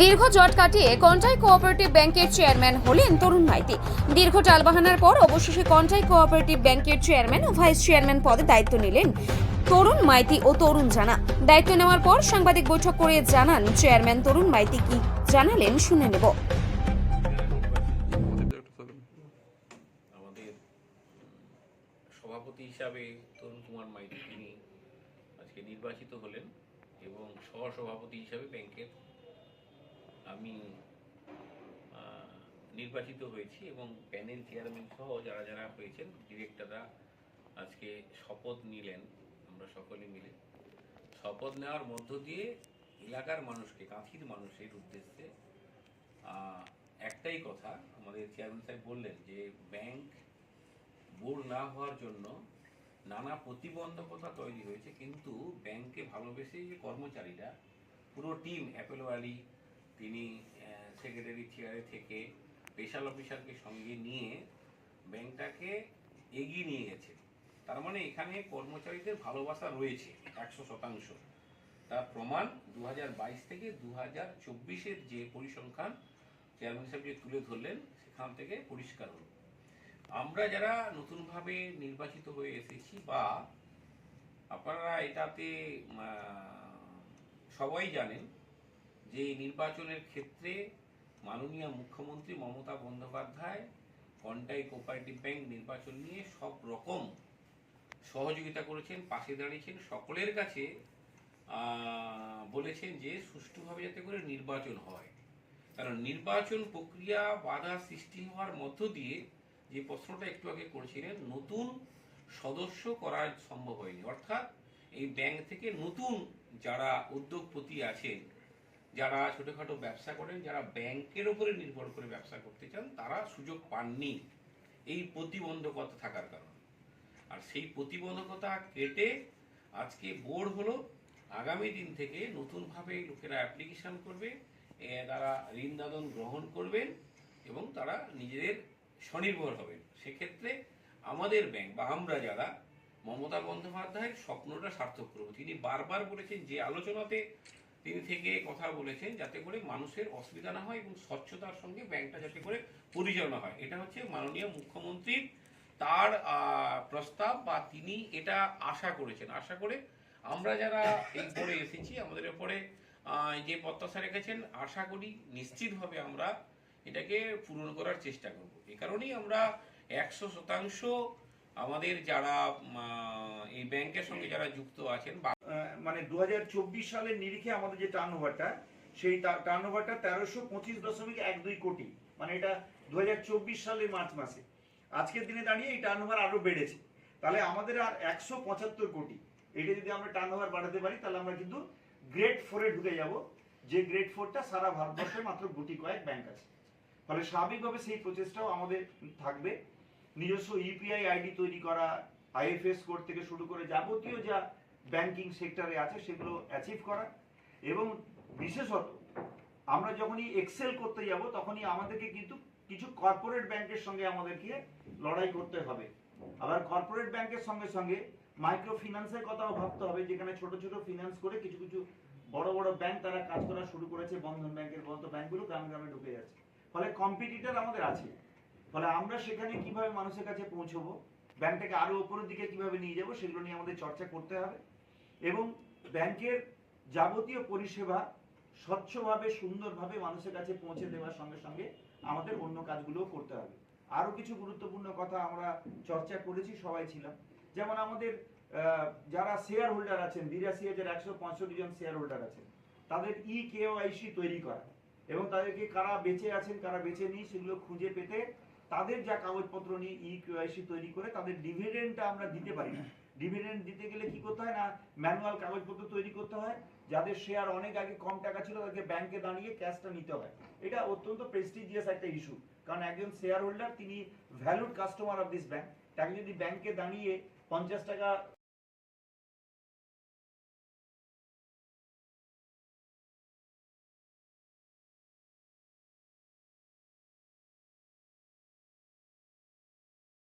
দীর্ঘ জট কাটিয়ে কন্টাই কোঅপারেটিভ ব্যাংকের চেয়ারম্যান হলেন তরুণ মাইতি। দীর্ঘ টালবাহানার পর অবশেষে কন্টাই কোঅপারেটিভ ব্যাংকের চেয়ারম্যান ও ভাইস চেয়ারম্যান পদে দায়িত্ব নিলেন তরুণ মাইতি ও তরুণ জানা। দায়িত্ব নেওয়ার পর সাংবাদিক বৈঠক করে জানান, চেয়ারম্যান তরুণ মাইতি কি জানালেন শুনে নেব। সভাপতি হিসাবে তরুণ কুমার মাইতি তিনি আজকে নির্বাচিত হলেন এবং সহসভাপতি হিসাবে ব্যাংকের আমি নির্বাচিত হয়েছি এবং প্যানেল চেয়ারম্যান সহ যারা যারা হয়েছেন, ডিরেক্টররা আজকে শপথ নিলেন, আমরা সকলে মিলে। শপথ নেওয়ার মধ্য দিয়ে এলাকার মানুষকে, কাঁথির মানুষের উদ্দেশ্যে একটাই কথা, আমাদের চেয়ারম্যান সাহেব বললেন যে, ব্যাংক বোর্ড না হওয়ার জন্য নানা প্রতিবন্ধকতা তৈরি হয়েছে, কিন্তু ব্যাংকে ভালোবেসে যে কর্মচারীরা, পুরো টিম, অ্যাপেলো তিনি সেক্রেটারি চেয়ারে থেকে স্পেশাল অফিসারকে সঙ্গে নিয়ে ব্যাংকটাকে এগিয়ে নিয়ে গেছে। তার মানে এখানে কর্মচারীদের ভালোবাসা রয়েছে একশো শতাংশ। তার প্রমাণ দু থেকে দু হাজার যে পরিসংখ্যান চেয়ারম্যান সাহেব যে তুলে ধরলেন, সেখান থেকে পরিষ্কার হলো। আমরা যারা নতুনভাবে নির্বাচিত হয়ে এসেছি বা আপনারা এটাতে সবাই জানেন যে এই নির্বাচনের ক্ষেত্রে মাননীয় মুখ্যমন্ত্রী মমতা বন্দ্যোপাধ্যায় কন্টাই কোপারেটিভ ব্যাংক নির্বাচন নিয়ে সব রকম সহযোগিতা করেছেন, পাশে দাঁড়িয়েছেন, সকলের কাছে বলেছেন যে সুষ্ঠুভাবে যাতে করে নির্বাচন হয়। কারণ নির্বাচন প্রক্রিয়া বাধা সৃষ্টি হওয়ার মধ্য দিয়ে যে প্রশ্নটা একটু আগে করেছিলেন, নতুন সদস্য করা সম্ভব হয়নি। অর্থাৎ এই ব্যাংক থেকে নতুন যারা উদ্যোগপতি আছেন যারা ছোটখাটো ব্যবসা করেন, যারা ব্যাংকের উপরে নির্ভর করে ব্যবসা করতে চান, তারা সুযোগ পাননি এই প্রতিবন্ধকতা থাকার কারণে। আর সেই প্রতিবন্ধকতা কেটে আজকে বোর্ড হলো, আগামী দিন থেকে নতুনভাবে লোকেরা অ্যাপ্লিকেশন করবে তারা ঋণ দাদন গ্রহণ করবেন এবং তারা নিজেদের স্বনির্ভর হবেন। সেক্ষেত্রে আমাদের ব্যাংক বা আমরা যারা, মমতা বন্দ্যোপাধ্যায়ের স্বপ্নটা সার্থক করব। তিনি বারবার বলেছেন, যে আলোচনাতে তিনি থেকে কথা বলেছেন যাতে করে মানুষের অসুবিধা না হয় এবং স্বচ্ছতার সঙ্গে ব্যাংকটা যাতে করে পরিচালনা হয়। এটা হচ্ছে মাননীয় মুখ্যমন্ত্রীর তার প্রস্তাব বা তিনি এটা আশা করেছেন। আশা করে আমরা যারা এই পরে এসেছি আমাদের আহ, যে প্রত্যাশা রেখেছেন আশা করি নিশ্চিতভাবে আমরা এটাকে পূরণ করার চেষ্টা করব। এ কারণেই আমরা একশো শতাংশ আমাদের যারা এই ব্যাংকের সঙ্গে যারা যুক্ত আছেন মানে দু সালের নিরিখে আমাদের যে টার্ন ওভারটা সেই টার্ন ওভারটা তেরোশো পঁচিশ দশমিক এক দুই কোটি। মানে এটা দু সালের মার্চ মাসে। আজকের দিনে দাঁড়িয়ে এই টার্ন ওভার আরও বেড়েছে। তাহলে আমাদের আর একশো পঁচাত্তর কোটি। এটা যদি আমরা টার্ন ওভার বাড়াতে পারি, তাহলে আমরা কিন্তু গ্রেড ফোরে ঢুকে যাব। যে গ্রেড ফোরটা সারা ভারতবর্ষে মাত্র গুটি কয়েক ব্যাংক আছে। ফলে স্বাভাবিকভাবে সেই প্রচেষ্টাও আমাদের থাকবে। নিজস্ব ইউপিআই আইডি তৈরি করা আইএফএস কোড থেকে শুরু করে যাবতীয় যা ব্যাংকিং সেক্টরে আছে সেগুলো অ্যাচিভ করা। এবং বিশেষত আমরা যখনই এক্সেল করতে যাব, তখনই আমাদেরকে কিন্তু কিছু কর্পোরেট ব্যাংকের সঙ্গে আমাদেরকে লড়াই করতে হবে। আবার কর্পোরেট ব্যাংকের সঙ্গে সঙ্গে মাইক্রো ফিন্যান্সের কথাও ভাবতে হবে, যেখানে ছোট ছোট ফিনান্স করে কিছু কিছু বড় বড় ব্যাংক তারা কাজ করা শুরু করেছে, বন্ধন ব্যাংকের মতো ব্যাংকগুলো গ্রামে গ্রামে ঢুকে যাচ্ছে। ফলে কম্পিটিটর আমাদের আছে। ফলে আমরা সেখানে কীভাবে মানুষের কাছে পৌঁছবো? ব্যাংকটাকে আরও উপরের দিকে কীভাবে নিয়ে যাব সেগুলো নিয়ে আমাদের চর্চা করতে হবে। এবং ব্যাংকের যাবতীয় পরিষেবা স্বচ্ছভাবে, সুন্দরভাবে মানুষের কাছে পৌঁছে দেওয়ার সঙ্গে সঙ্গে আমাদের অন্য কাজগুলোও করতে হবে। আরও কিছু গুরুত্বপূর্ণ কথা আমরা চর্চা করেছি, সবাই ছিলাম। যেমন আমাদের যারা শেয়ার হোল্ডার আছেন, বিরাশি হাজার একশো পঁয়ষট্টি জন শেয়ার হোল্ডার আছেন, তাদের ই কেওআইসি তৈরি করা এবং তাদেরকে কারা বেঁচে আছেন, কারা বেঁচে নেই সেগুলো খুঁজে পেতে তাদের যা কাগজপত্র নিয়ে ই কেওআইসি তৈরি করে তাদের ডিভিডেন্ডটা আমরা দিতে পারি না। ডিভিডেন্ড দিতে গেলে কি করতে হয় না ম্যানুয়াল কাগজপত্র তৈরি করতে হয়, যাদের শেয়ার অনেক আগে কম টাকা ছিল তাদেরকে ব্যাংকে দাঁড়িয়ে ক্যাশটা নিতে হয়। এটা অত্যন্ত প্রেস্টিজিয়াস একটা ইস্যু কারণ একজন শেয়ার হোল্ডার তিনি valued customer of this bank তাকে যদি ব্যাংকে দাঁড়িয়ে পঞ্চাশ টাকা